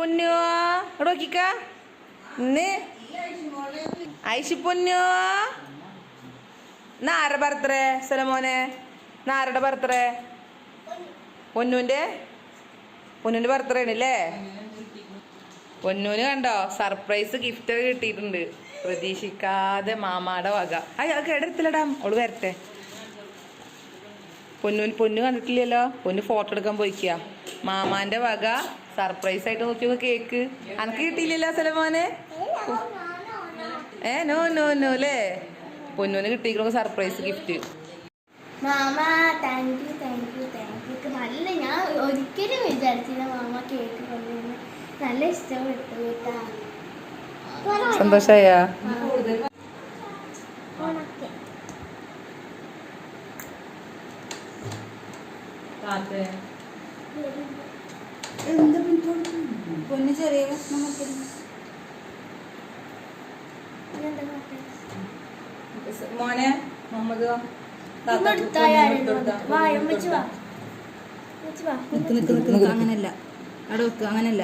പൊന്നു? നോക്കിക്ക? ഇന്ന് ഐഷി പൊന്നു? നാര ബർത്ത്ഡേ സലമോനെ? നാരുടെ ബർത്ത്ഡേ? പൊന്നുവിന്റെ പൊന്നുവിന്റെ ബർത്ത്ഡേ ആണല്ലേ പൊന്നൂന് കണ്ടോ സർപ്രൈസ് ഗിഫ്റ്റ് കിട്ടിയിട്ടുണ്ട്. പ്രതീക്ഷിക്കാതെ മാമാടെ വക. അയ്യ അത് വരട്ടെ. പൊന്നു പൊന്നു കണ്ടിട്ടില്ലല്ലോ? പൊന്നു ഫോട്ടോ എടുക്കാൻ പോയിക്കുക മാമാന്റെ വക സർപ്രൈസ് ആയിട്ട് നോക്കിയോ കേക്ക്. അനക്ക് കിട്ടിയില്ലല്ലോ സലമോനെ? ഏ നോ നോ നോ അല്ലേ പൊന്നൂന് കിട്ടിയിരിക്കണ surprise gift. Mama thank you thank you thank you നല്ല ഞാൻ ഒരിക്കലും വിചാരിച്ചില്ല മാമ കേക്ക് കൊണ്ടുവന്ന് നല്ല ഇഷ്ടപ്പെട്ടു കേട്ടാ. സന്തോഷായ? ഓണക്കെ പൊന്ന് ചെറിയ കഷ്ണം? മോനെ മുഹമ്മദ് നിക്ക് നിക്ക് നിക്ക് നിക്ക്. അങ്ങനല്ല. അവിടെ വെക്ക് അങ്ങനല്ല.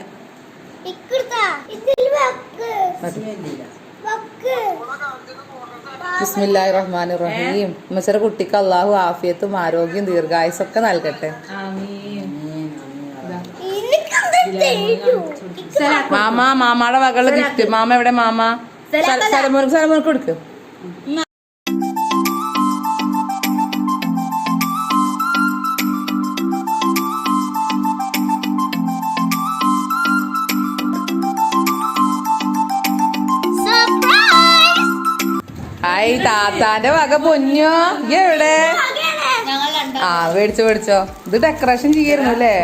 ബിസ്മില്ലാഹി റഹ്മാൻ റഹീം കുട്ടിക്ക് അള്ളാഹു ആഫിയത്തും ആരോഗ്യം ദീർഘായുസൊക്കെ നൽകട്ടെ. തേച്ചു മാമ മാമാടെ വകളുടെ ഗിഫ്റ്റ് മാമ എവിടെ മാമ? സലമോർക്ക് സലമോർക്ക് കൊടുക്ക്. സർപ്രൈസ് ഹായ് താത്താന്റെ വക പൊന്നോ. എവിടെ? ആ മേടിച്ചോ മേടിച്ചോ. ഇത് ഡെക്കറേഷൻ ചെയ്യായിരുന്നു അല്ലേ?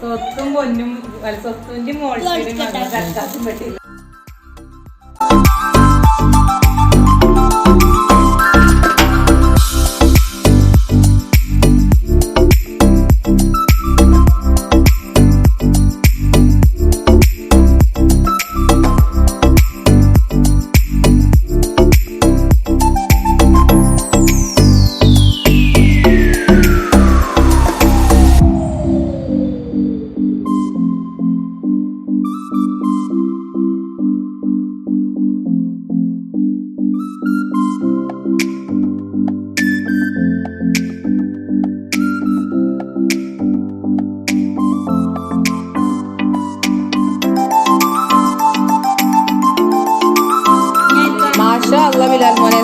സ്വത്തും പൊന്നും അല്ല സ്വത്തിന്റെ മോളിലും മാഷ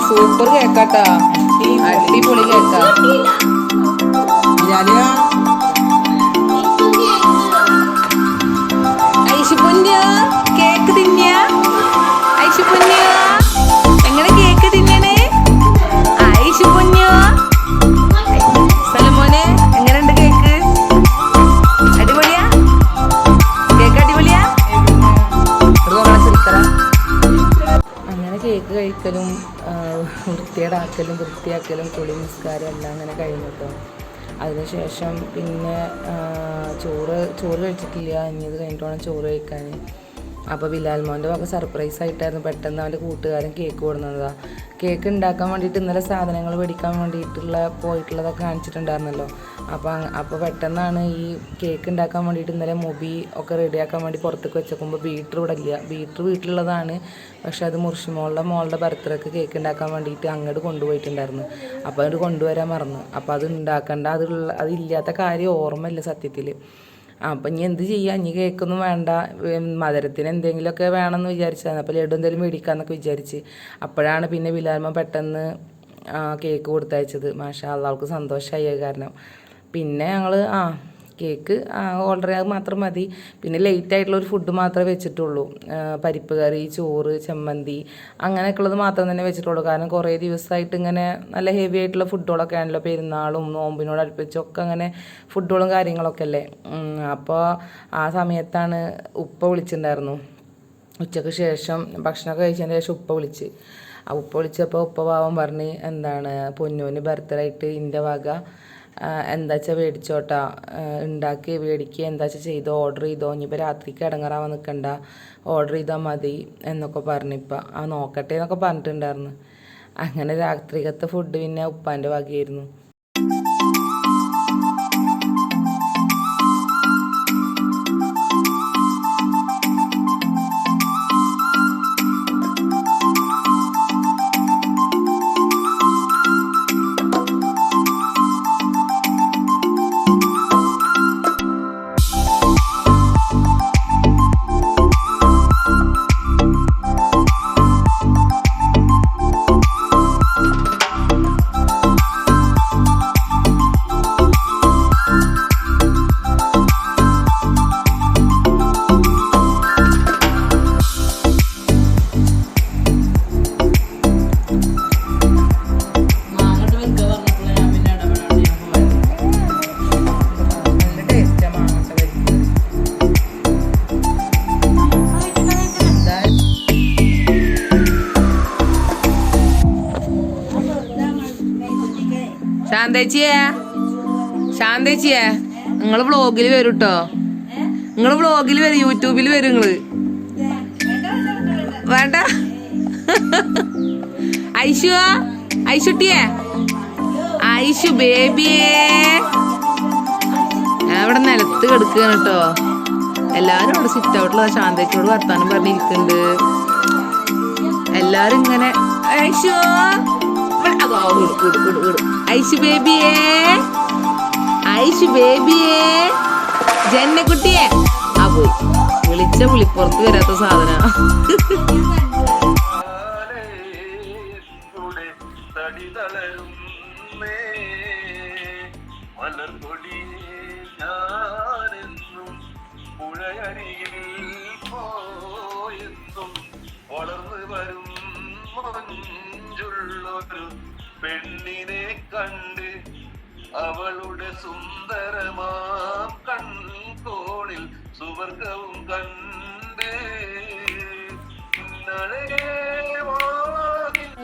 സൂപ്പർ കേക്കാട്ടാ. അടിപൊളി. കേക്കാ. വൃത്തിയേടാക്കലും വൃത്തിയാക്കലും കുളി നിസ്കാരം എല്ലാം അങ്ങനെ കഴിഞ്ഞു കേട്ടോ അതിനുശേഷം പിന്നെ ചോറ് ചോറ് കഴിച്ചിട്ടില്ല. ഇനി ഇത് കഴിഞ്ഞിട്ട് ചോറ് കഴിക്കാൻ അപ്പോൾ ബിലാൽ മോന്റെ വക സർപ്രൈസ് ആയിട്ടായിരുന്നു പെട്ടെന്ന് അവന്റെ കൂട്ടുകാരൻ കേക്ക് കൊടുന്നതാ. കേക്ക് ഉണ്ടാക്കാൻ വേണ്ടിയിട്ട് ഇന്നലെ സാധനങ്ങൾ മേടിക്കാൻ വേണ്ടിയിട്ടുള്ള പോയിട്ടുള്ളതൊക്കെ കാണിച്ചിട്ടുണ്ടായിരുന്നല്ലോ. അപ്പോൾ അപ്പോൾ പെട്ടെന്നാണ് ഈ കേക്ക് ഉണ്ടാക്കാൻ വേണ്ടിയിട്ട് ഇന്നലെ മൊബി ഒക്കെ റെഡിയാക്കാൻ വേണ്ടി പുറത്തേക്ക് വെച്ചേക്കുമ്പോൾ ബീറ്റർ ഇവിടെ ഇല്ല. ബീറ്റർ വീട്ടിലുള്ളതാണ്. പക്ഷെ അത് മുർഷിമോളുടെ മോളുടെ ബർത്ത്ഡേക്ക് കേക്ക് ഉണ്ടാക്കാൻ വേണ്ടിയിട്ട് അങ്ങോട്ട് കൊണ്ടുപോയിട്ടുണ്ടായിരുന്നു. അപ്പോൾ അത് കൊണ്ടുവരാൻ മറന്നു. അപ്പോൾ അത് ഉണ്ടാക്കേണ്ട അതുള്ള അതില്ലാത്ത കാര്യം ഓർമ്മയില്ല സത്യത്തിൽ അപ്പം ഇനി എന്ത് ചെയ്യാം? ഇനി കേക്കൊന്നും വേണ്ട. മധുരത്തിന് എന്തെങ്കിലുമൊക്കെ വേണമെന്ന് വിചാരിച്ചതാണ്. അപ്പോൾ ലഡു എന്തെങ്കിലും മേടിക്കാമെന്നൊക്കെ വിചാരിച്ച്. അപ്പോഴാണ് പിന്നെ ബിലാൽമ പെട്ടെന്ന് കേക്ക് കൊടുത്തയച്ചത്. മാഷാ അള്ളാൾക്ക് സന്തോഷമായി കാരണം. പിന്നെ ഞങ്ങൾ ആ കേക്ക് ഓർഡർ ചെയ്യാൻ മാത്രം മതി. പിന്നെ ലേറ്റ് ആയിട്ടുള്ള ഒരു ഫുഡ് മാത്രമേ വെച്ചിട്ടുള്ളൂ. പരിപ്പ് കറി ചോറ് ചമ്മന്തി അങ്ങനെയൊക്കെയുള്ളത് മാത്രം തന്നെ വെച്ചിട്ടുള്ളൂ. കാരണം കുറേ ദിവസമായിട്ട് ഇങ്ങനെ നല്ല ഹെവി ആയിട്ടുള്ള ഫുഡുകളൊക്കെ ആണല്ലോ പെരുന്നാളും നോമ്പിനോട് അടുപ്പിച്ചൊക്കെ അങ്ങനെ ഫുഡുകളും കാര്യങ്ങളൊക്കെ അല്ലേ? അപ്പോൾ ആ സമയത്താണ് ഉപ്പ വിളിച്ചിട്ടുണ്ടായിരുന്നു. ഉച്ചയ്ക്ക് ശേഷം ഭക്ഷണമൊക്കെ കഴിച്ചതിന് ശേഷം ഉപ്പ വിളിച്ച്. ആ ഉപ്പ വിളിച്ചപ്പോൾ ഉപ്പ പാവം പറഞ്ഞ് എന്താണ് പൊന്നൂന് ബർത്ത്ഡേ ആയിട്ട് ഇന്റെ വക എന്താ വെച്ചാൽ മേടിച്ചോട്ടാ ഉണ്ടാക്കി മേടിക്കുക എന്താ വെച്ചാൽ ചെയ്തോ ഓർഡർ ചെയ്തോ. ഇനിയിപ്പോൾ രാത്രിക്ക് ഇടങ്ങറാവാൻ നിൽക്കണ്ട ഓർഡർ ചെയ്താൽ മതി എന്നൊക്കെ പറഞ്ഞിപ്പോൾ ആ നോക്കട്ടെ എന്നൊക്കെ പറഞ്ഞിട്ടുണ്ടായിരുന്നു. അങ്ങനെ രാത്രികത്തെ ഫുഡ് പിന്നെ ഉപ്പാന്റെ വകയായിരുന്നു ശാന്തേച്ചിയെ? ശാന്തേച്ചിയെ നിങ്ങൾ വ്ളോഗിൽ വരും കേട്ടോ നിങ്ങൾ വ്ളോഗിൽ വരും യൂട്യൂബിൽ വരും നിങ്ങൾ. വേണ്ട. ഐശു ഐശുട്ടിയേ ഐശു ബേബിയേ. ഞാൻ ഇവിടെ നിലത്ത് കിടക്കുകയാണ് കേട്ടോ. എല്ലാരും അവിടെ സിറ്റ് ഔട്ടിൽ ശാന്തേച്ചിയോട് വർത്താനം പറഞ്ഞിരിക്കുന്നുണ്ട്. എല്ലാരും ഇങ്ങനെ ഐശു ഇവിടെ അതോ, വിടു, വിടു, വിടു. ഐഷു ബേബിയേ. ഐഷു ബേബിയേ. ജന്നക്കുട്ടിയെ. ആ പോയി. വിളിച്ച വിളിപ്പുറത്ത് വരാത്ത സാധന. വളർന്നു വരും മഞ്ചുള്ളൊരു പെണ്ണിനെ കണ്ട് അവളുടെ സുന്ദരമാം കൺകോണിൽ സുവർഗവും കണ്ട്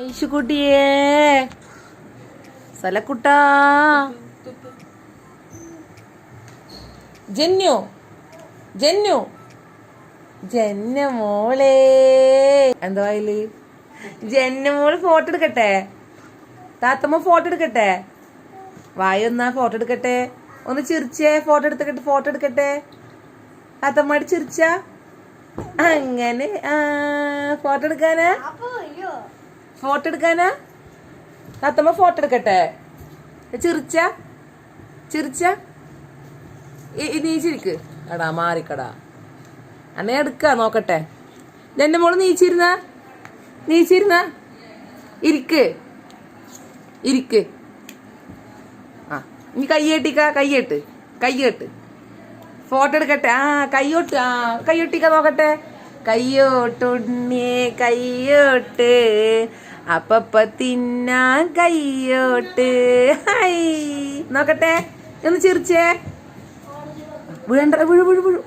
ഐഷുക്കുട്ടിയേ സലക്കുട്ടാ. ജന്യു ജന്യു ജന്ന മോളെ എന്താ ജന്ന മോൾ ഫോട്ടോ എടുക്കട്ടെ? താത്തമ്മ ഫോട്ടോ എടുക്കട്ടെ? വായ ഒന്നാ ഫോട്ടോ എടുക്കട്ടെ. ഒന്ന് ചിരിച്ചേ ഫോട്ടോ എടുത്തിട്ട് ഫോട്ടോ എടുക്കട്ടെ. താത്തമ്മയുടെ ചിരിച്ച? അങ്ങനെ ഫോട്ടോ എടുക്കാനാ? ഫോട്ടോ എടുക്കാനാ? താത്തമ്മ ഫോട്ടോ എടുക്കട്ടെ. ചിരിച്ച? ചിരിച്ച? നീ ചിരിക്ക്. എടാ മാറിക്കടാ. അന്നേ എടുക്ക നോക്കട്ടെ. എന്റെ മോൾ നീച്ചിരുന്ന നീച്ചിരുന്ന ഇരിക്ക്. ഇരിക്ക്. ആ ഇനി കയ്യേട്ടിക്ക കയ്യേട്ട് കയ്യേട്ട് ഫോട്ടോ എടുക്കട്ടെ. ആ കയ്യോട്ട് ആ കയ്യൊട്ടിക്ക നോക്കട്ടെ. കയ്യോട്ടുണ്ണിയെ കയ്യോട്ട് അപ്പപ്പ തിന്നാൻ കയ്യോട്ട് ഹൈ നോക്കട്ടെ. ഒന്ന് ചിരിച്ചേ. വീഴണ്ട വീഴു വീഴു വീഴു.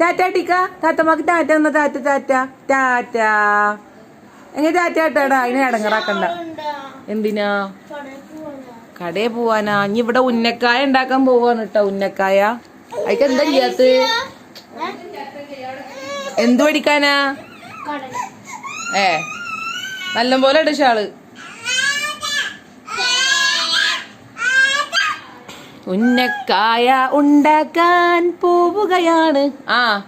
ടാറ്റ ടിക്ക. താത്തമാക്ക് ടാറ്റ എന്ന താറ്റ താറ്റ ടാറ്റ. എങ്ങനെ ടാറ്റ ടാറ്റാടാ അതിനെ ഇടങ്ങറാക്കണ്ട ഉണ്ടാ എന്തിനാ? കടയിൽ പോവാനാ. ഇനി ഇവിടെ ഉന്നക്കായ ഉണ്ടാക്കാൻ പോവാണ് കേട്ടോ ഉന്നക്കായ. അതിക്ക് എന്താ ചെയ്യാത്ത? എന്ത് പഠിക്കാനാ? ഏ നല്ലപോലെ ഇട് ഷാൾ. ഉന്നക്കായ ഉണ്ടാക്കാൻ പോവുകയാണ്. ആ.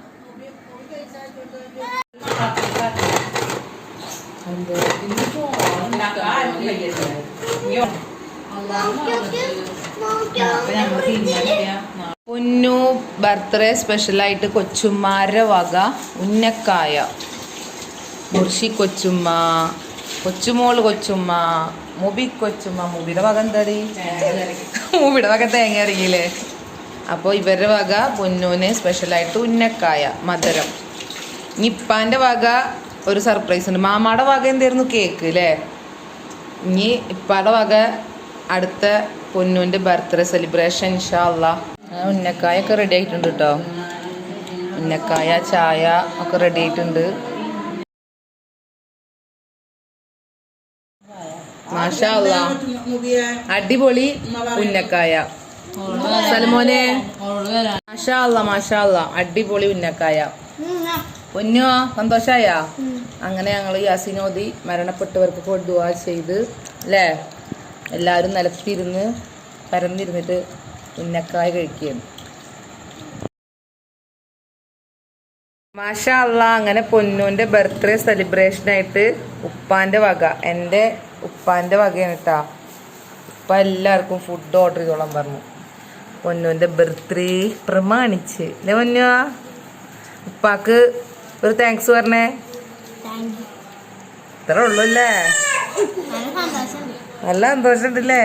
പൊന്നു ബർത്ത്ഡേ സ്പെഷ്യലായിട്ട് കൊച്ചുമ്മാരുടെ വക ഉന്നക്കായ. മുർഷി കൊച്ചുമ്മ കൊച്ചുമോൾ കൊച്ചുമ്മ മുബി കൊച്ചുമ്മ. മുബിയുടെ വക എന്താടി? മുബിയുടെ വക തേങ്ങ അറിയില്ലേ അപ്പോൾ ഇവരുടെ വക പൊന്നൂന് സ്പെഷ്യലായിട്ട് ഉന്നക്കായ മധുരം. ഇനി ഇപ്പാന്റെ വക ഒരു സർപ്രൈസ് ഉണ്ട് മാമാടെ വക എന്തായിരുന്നു കേക്ക് അല്ലേ ഇനി ഇപ്പാടെ വക അടുത്ത പൊന്നുവിന്റെ ബർത്ത്ഡേ സെലിബ്രേഷൻ ഇൻഷാല്ല ഉന്നക്കായ ഒക്കെ റെഡി ആയിട്ടുണ്ട് കേട്ടോ ഉന്നക്കായ ചായ ഒക്കെ റെഡി ആയിട്ടുണ്ട് അല്ലാ. അടിപൊളി ഉന്നക്കായ സലമോനെ മാഷാ അല്ല മാഷാ അല്ല അടിപൊളി ഉന്നക്കായ പൊന്നോ സന്തോഷായ? അങ്ങനെ ഞങ്ങൾ യാസിനോദി മരണപ്പെട്ടവർക്ക് ദുവാ ചെയ്ത് അല്ലേ? എല്ലാവരും നിലത്തിരുന്ന് പരന്നിരുന്നിട്ട് ഉന്നക്കായ കഴിക്കുകയാണ്. മാഷ അല്ല അങ്ങനെ പൊന്നൂന്റെ ബർത്ത്ഡേ സെലിബ്രേഷനായിട്ട് ഉപ്പാന്റെ വക എന്റെ ഉപ്പാന്റെ വകയാണ് കേട്ടാ ഉപ്പ എല്ലാവർക്കും ഫുഡ് ഓർഡർ ചെയ്തോളാൻ പറഞ്ഞു. പൊന്നൂന്റെ ബർത്ത്ഡേ പ്രമാണിച്ച്. അല്ലേ പൊന്നുവാ ഉപ്പാക്ക് ഒരു താങ്ക്സ് പറഞ്ഞേ. ഇത്ര ഉള്ളൂ അല്ലേ നല്ല സന്തോഷമുണ്ടല്ലേ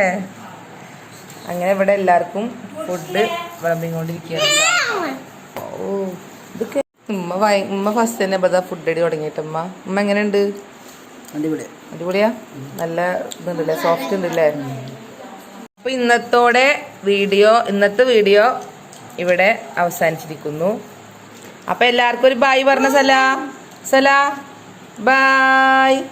അങ്ങനെ ഇവിടെ എല്ലാവർക്കും ഫുഡ് വിളമ്പിക്കൊണ്ടിരിക്കുകയാണ്. ഓ ഇതൊക്കെ ഉമ്മ ഉമ്മ ഫസ്റ്റ് തന്നെ ഇവിടെ ഫുഡ് അടി തുടങ്ങിയിട്ട്. ഉമ്മ ഉമ്മ എങ്ങനെയുണ്ട്? അടിപൊളി അടിപൊളിയാ? നല്ല ഇതുണ്ടല്ലേ സോഫ്റ്റ് ഉണ്ടല്ലേ? അപ്പൊ ഇന്നത്തോടെ വീഡിയോ ഇന്നത്തെ വീഡിയോ ഇവിടെ അവസാനിച്ചിരിക്കുന്നു. അപ്പൊ എല്ലാവർക്കും ഒരു ബായ് പറഞ്ഞ സലാ. സലാ. ബായ്